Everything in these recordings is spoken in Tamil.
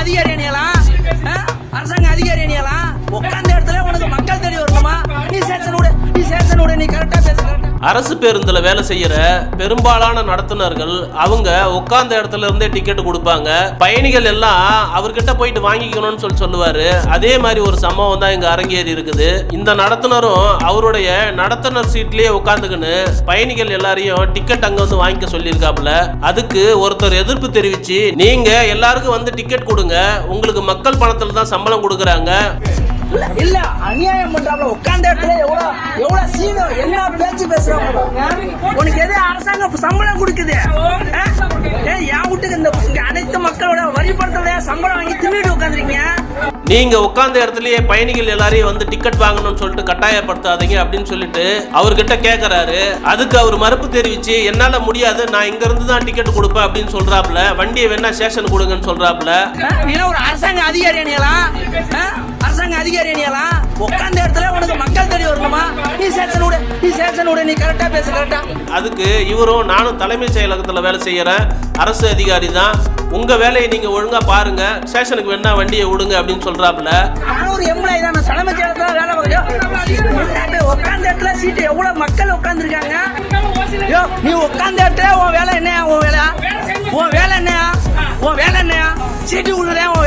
அதிகாரி அணியலாம்? அரசாங்க அதிகாரி அணியலாம். அரசு பேருந்தில் வேலை செய்யற பெரும்பாலான நடத்துனர்கள் அவங்க உட்கார்ந்த இடத்துல இருந்தே டிக்கெட் கொடுப்பாங்க. பயணிகள் எல்லாம் அவர்கிட்ட போயிட்டு வாங்கிக்கணும்னு சொல்லி சொல்லுவாரு. அதே மாதிரி ஒரு சம்பவம் தான் இங்க அரங்கேறி இருக்குது. இந்த நடத்துனரும் அவருடைய நடத்துனர் சீட்லயே உட்காந்துக்கின்னு பயணிகள் எல்லாரையும் டிக்கெட் அங்க வந்து வாங்கிக்க சொல்லியிருக்காப்புல. அதுக்கு ஒருத்தர் எதிர்ப்பு தெரிவிச்சு நீங்க எல்லாருக்கும் வந்து டிக்கெட் கொடுங்க. உங்களுக்கு மக்கள் பணத்துல தான் சம்பளம் கொடுக்குறாங்க. இல்ல அநியாயம் பண்றாங்க உட்கார்ந்த இடத்துல எவ்வளவு எவ்வளவு சீனம் என்ன பேச்சு பேசுறாங்க உனக்கு எது அரசாங்கம் சம்பளம் கொடுக்குது? என் வீட்டுக்கு இந்த அனைத்து மக்களோட வரி சம்பளம் வாங்கி தின்னுட்டு உட்காந்துருக்கீங்க நீங்க உட்கார்ந்த இடத்துலயே பயணிகள் எல்லாரையும் வந்து டிக்கெட் வாங்கணும்னு சொல்லிட்டு கட்டாயப்படுத்தாதீங்க அப்படின்னு சொல்லிட்டு அவர்கிட்ட கேக்குறாரு. அதுக்கு அவர் மறுப்பு தெரிவிச்சு என்னால முடியாது நான் இங்க இருந்து தான் டிக்கெட் கொடுப்பேன் அப்படின்னு சொல்றாப்புல வண்டியை வேணா ஸ்டேஷன் கொடுங்கன்னு சொல்றாப்புல நீ ஒரு அரசாங்க அதிகாரி? அரசாங்க அதிகாரி அணியலாம் உட்கார்ந்த இடத்துல உனக்கு மக்கள் தெரிய வரணுமா? நீ சேஷன் விடு நீ சேஷன் விடு நீ கரெக்டா பேசு கரெக்டா அதுக்கு இவரும் நானும் தலைமை செயலகத்துல வேலை செய்யறேன். அரசு அதிகாரி தான். உங்க வேலையை நீங்க ஒழுங்கா பாருங்க. ஸ்டேஷனுக்கு வேணா வண்டியை விடுங்க அப்படின்னு சொல்றாப்புல. நானும் ஒரு எம்ப்ளாயி தான் நான் தலைமை செயலகத்துல வேலை பார்க்கறேன். உட்கார்ந்த இடத்துல சீட்டு எவ்வளவு மக்கள் உட்கார்ந்துருக்காங்க யோ நீ உட்கார்ந்த இடத்துல உன் வேலை என்னையா உன் வேலை? உன் வேலை என்னையா? உன் வேலை என்னையா? சீட்டு விடுறேன் உன்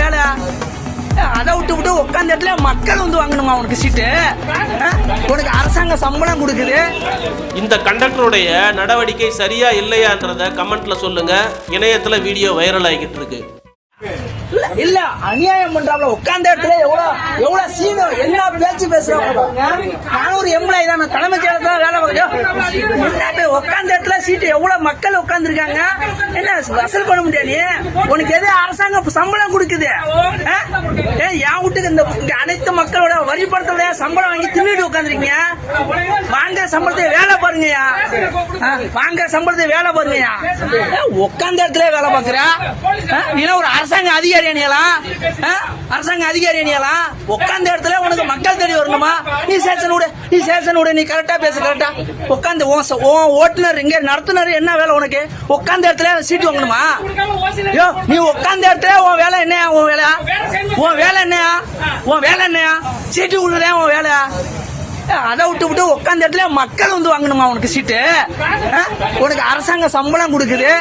அதை விட்டு விட்டு உட்காந்த இடத்துல மக்கள் வந்து வாங்கணுமா உனக்கு சீட்டு உனக்கு அரசாங்கம் சம்பளம் கொடுக்குது. இந்த கண்டக்டருடைய நடவடிக்கை சரியா இல்லையான்றத கமெண்ட்ல சொல்லுங்க. இணையத்துல வீடியோ வைரல் ஆகிட்டு இருக்கு. இல்ல அநியாயம் பண்றாங்க உட்கார்ந்த இடத்துல எவ்வளவு எவ்வளவு சீனம் என்ன பேச்சு பேசுறாங்க நானும் ஒரு எம்எல்ஏ தான் நான் தலைமை செயலத்துல வேலை பார்க்கறேன். உட்கார்ந்த இடத்துல சீட்டு எவ்வளவு மக்கள் உட்கார்ந்துருக்காங்க? என்ன வசூல் பண்ண முடியாது உனக்கு எது அரசாங்கம் சம்பளம் கொடுக்குது? ஆ? என் வீட்டுக்கு இந்த அனைத்து மக்களோட வரி பணத்துல சம்பளம் வாங்கி தின்னுட்டு உட்காந்துருக்கீங்க வாங்க சம்பளத்தை வேலை பாருங்கயா ஆ, வாங்க சம்பளத்தை வேலை பாருங்கயா உட்காந்த இடத்துல வேலை பார்க்கறா நீ ஒரு அரசாங்க அதிகாரி அணியலாம் ஆ? அரசாங்க அதிகாரி அணியலாம் உட்காந்த இடத்துல உனக்கு மக்கள் தெரிய வரணுமா? நீ சேஷன் விடு நீ சேஷன் விடு நீ கரெக்டா பேச கரெக்டா உட்காந்து உன் உன் ஓட்டுநர் இங்க நடத்துனர் என்ன வேலை உனக்கு? உட்காந்த இடத்துல சீட்டு வாங்கணுமா? யோ நீ உட்காந்த இடத்துல உன் வேலை என்னையா உன் வேலையா உன் வேலை என்னையா உன் வேலை என்னையா சீட்டு விடுறேன் உன் வேலையா அதை விட்டு விட்டு உட்காந்த இடத்துல மக்கள் வந்து வாங்கணுமா உனக்கு சீட்டு உனக்கு அரசாங்கம் சம்பளம் கொடுக்குது.